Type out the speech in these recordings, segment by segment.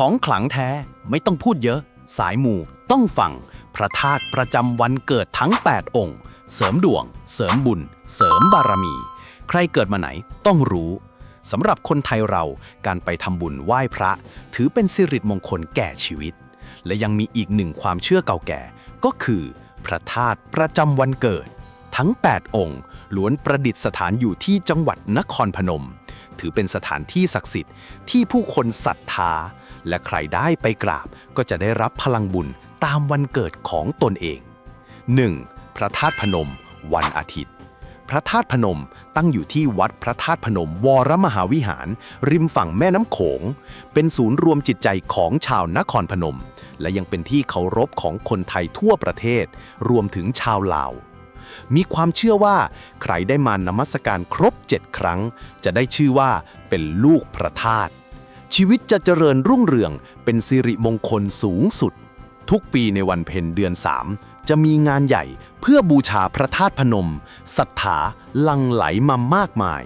ของขลังแท้ไม่ต้องพูดเยอะ สายมูต้องฟัง พระธาตุประจำวันเกิดทั้ง 8 องค์ เสริมดวง เสริมบุญ เสริมบารมี ใครเกิดมาไหนต้องรู้สำหรับคนไทยเราการไปทำบุญไหว้พระ ถือเป็นสิริมงคลแก่ชีวิต และยังมีอีกหนึ่งความเชื่อเก่าแก่ ก็คือ พระธาตุประจำวันเกิด ทั้ง 8 องค์ล้วนประดิษฐานอยู่ที่จังหวัดนครพนม ถือเป็นสถานที่ศักดิ์สิทธิ์ที่ผู้คนศรัทธา และใครได้ไปกราบก็จะได้รับพลังบุญตามวันเกิดของตนเอง 1. พระธาตุพนม วันอาทิตย์ พระธาตุพนมตั้งอยู่ที่วัดพระธาตุพนม วรมหาวิหาร ริมฝั่งแม่น้ำโขง เป็นศูนย์รวมจิตใจของชาวนครพนม และยังเป็นที่เคารพของคนไทยทั่วประเทศ รวมถึงชาวลาวมีความเชื่อว่าใครได้มานมัสการครบ7ครั้ง จะได้ชื่อว่าเป็นลูกพระธาตุ ชีวิตจะเจริญรุ่งเรืองเป็นสิริมงคลสูงสุด ทุกปีในวันเพ็ญเดือน 3 จะมีงานใหญ่เพื่อบูชาพระธาตุพนมศรัทธาลังไหลมามากมาย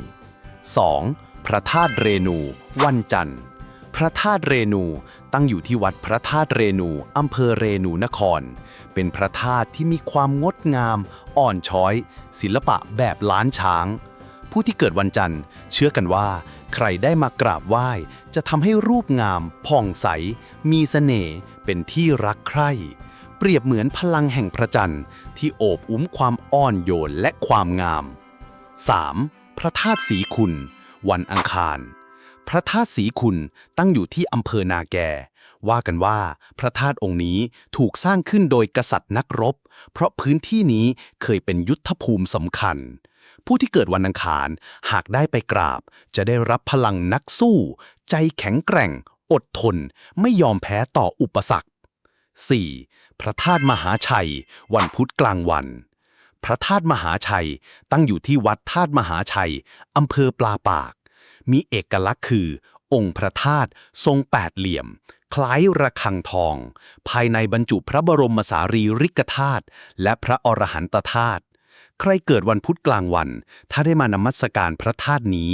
2. พระธาตุเรนูวันจันทร์ พระธาตุเรนูตั้งอยู่ที่วัดพระธาตุเรนูอำเภอเรนูนคร เป็นพระธาตุที่มีความงดงาม อ่อนช้อย ศิลปะแบบล้านช้าง ผู้ที่เกิดวันจันทร์ เชื่อกันว่า ใครได้มากราบไหว้ จะทำให้รูปงาม ผ่องใส มีเสน่ห์เป็นที่รักใคร่ เปรียบเหมือนพลังแห่งพระจันทร์ ที่โอบอุ้มความอ่อนโยนและความงาม 3. พระธาตุสีคุณ วันอังคาร พระธาตุสีคุณตั้งอยู่ที่อำเภอนาแก ว่ากันว่าพระธาตุองค์นี้ถูกสร้างขึ้นโดยกษัตริย์นักรบ เพราะพื้นที่นี้เคยเป็นยุทธภูมิสำคัญ ผู้ที่เกิดวันอังคาร หากได้ไปกราบ จะได้รับพลังนักสู้ ใจแข็งแกร่ง อดทน ไม่ยอมแพ้ต่ออุปสรรค 4. พระธาตุมหาชัย วันพุธกลางวัน พระธาตุมหาชัยตั้งอยู่ที่วัดธาตุมหาชัย อำเภอปลาปาก มีเอกลักษณ์คือ องค์พระธาตุทรงแปดเหลี่ยม คล้ายระฆังทอง ภายในบรรจุพระบรมสารีริกธาตุและพระอรหันตธาตุ ใครเกิดวันพุธกลางวัน ถ้าได้มานมัสการพระธาตุนี้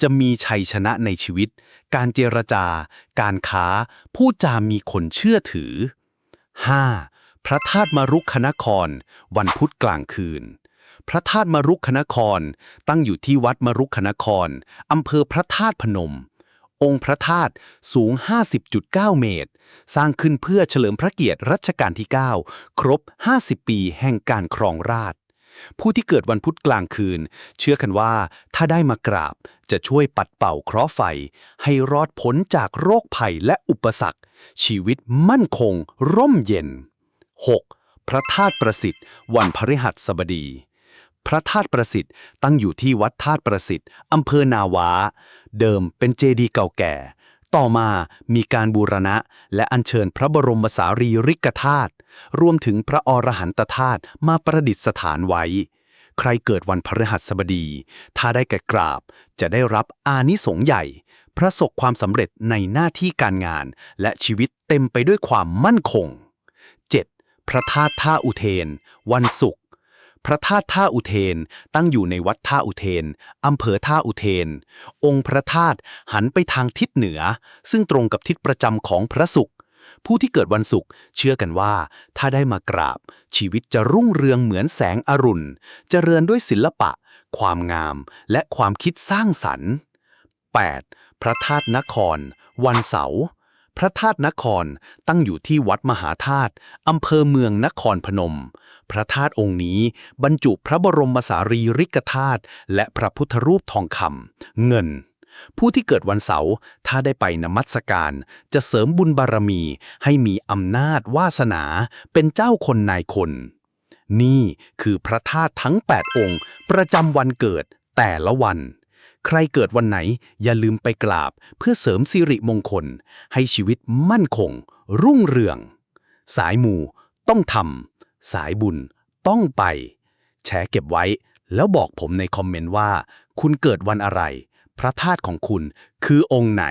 จะมีชัยชนะในชีวิต การเจรจา การค้า ผู้จามีคนเชื่อถือ 5. พระธาตุมรุกขนคร วันพุธกลางคืน พระธาตุมรุกขนคร ตั้งอยู่ที่วัดมรุกขนครอำเภอพระธาตุพนม องค์พระธาตุสูง 50.9 เมตร สร้างขึ้นเพื่อเฉลิมพระเกียรติรัชกาลที่ 9 ครบ 50 ปีแห่งการครองราชย์ ผู้ที่เกิดวันพุธกลางคืน เชื่อกันว่าถ้าได้มากราบจะช่วยปัดเป่าเคราะห์ไฟ ให้รอดพ้นจากโรคภัยและอุปสรรค ชีวิตมั่นคง ร่มเย็น 6. พระธาตุประสิทธิ์ วันพฤหัสบดี พระธาตุประสิทธิ์ตั้งอยู่ที่วัดธาตุประสิทธิ์อำเภอนาวา เดิมเป็นเจดีย์เก่าแก่ ต่อมามีการบูรณะและอัญเชิญพระบรมสารีริกธาตุรวมถึงพระอรหันตธาตุมาประดิษฐานไว้ ใครเกิดวันพฤหัสบดี ถ้าได้แก่กราบ จะได้รับอานิสงส์ใหญ่ ประสบความสำเร็จในหน้าที่การงาน และชีวิตเต็มไปด้วยความมั่นคง 7. พระธาตุท่าอุเทน วันศุกร์ พระธาตุท่าอุเทนตั้งอยู่ในวัดท่าอุเทนอำเภอท่าอุเทน องค์พระธาตุหันไปทางทิศเหนือ ซึ่งตรงกับทิศประจำของพระศุกร์ผู้ที่เกิดวันศุกร์เชื่อกันว่า ถ้าได้มากราบ ชีวิตจะรุ่งเรืองเหมือนแสงอรุณเจริญด้วยศิลปะ ความงาม และความคิดสร้างสรรค์ 8. พระธาตุนคร วันเสาร์ พระธาตุนครตั้งอยู่ที่วัดมหาธาตุอำเภอเมืองนครพนม พระธาตุองค์นี้บรรจุพระบรมสารีริกธาตุและพระพุทธรูปทองคำเงิน ผู้ที่เกิดวันเสาร์ถ้าได้ไปนมัสการ จะเสริมบุญบารมีให้มีอำนาจวาสนาเป็นเจ้าคนนายคน นี่คือพระธาตุทั้ง 8 องค์ ประจำวันเกิดแต่ละวัน ใครเกิดวันไหน อย่าลืมไปกราบ เพื่อเสริมสิริมงคล ให้ชีวิตมั่นคง รุ่งเรือง สายมูต้องทำสายบุญต้องไป แชร์เก็บไว้ แล้วบอกผมในคอมเมนต์ว่า คุณเกิดวันอะไร พระธาตุของคุณคือองค์ไหน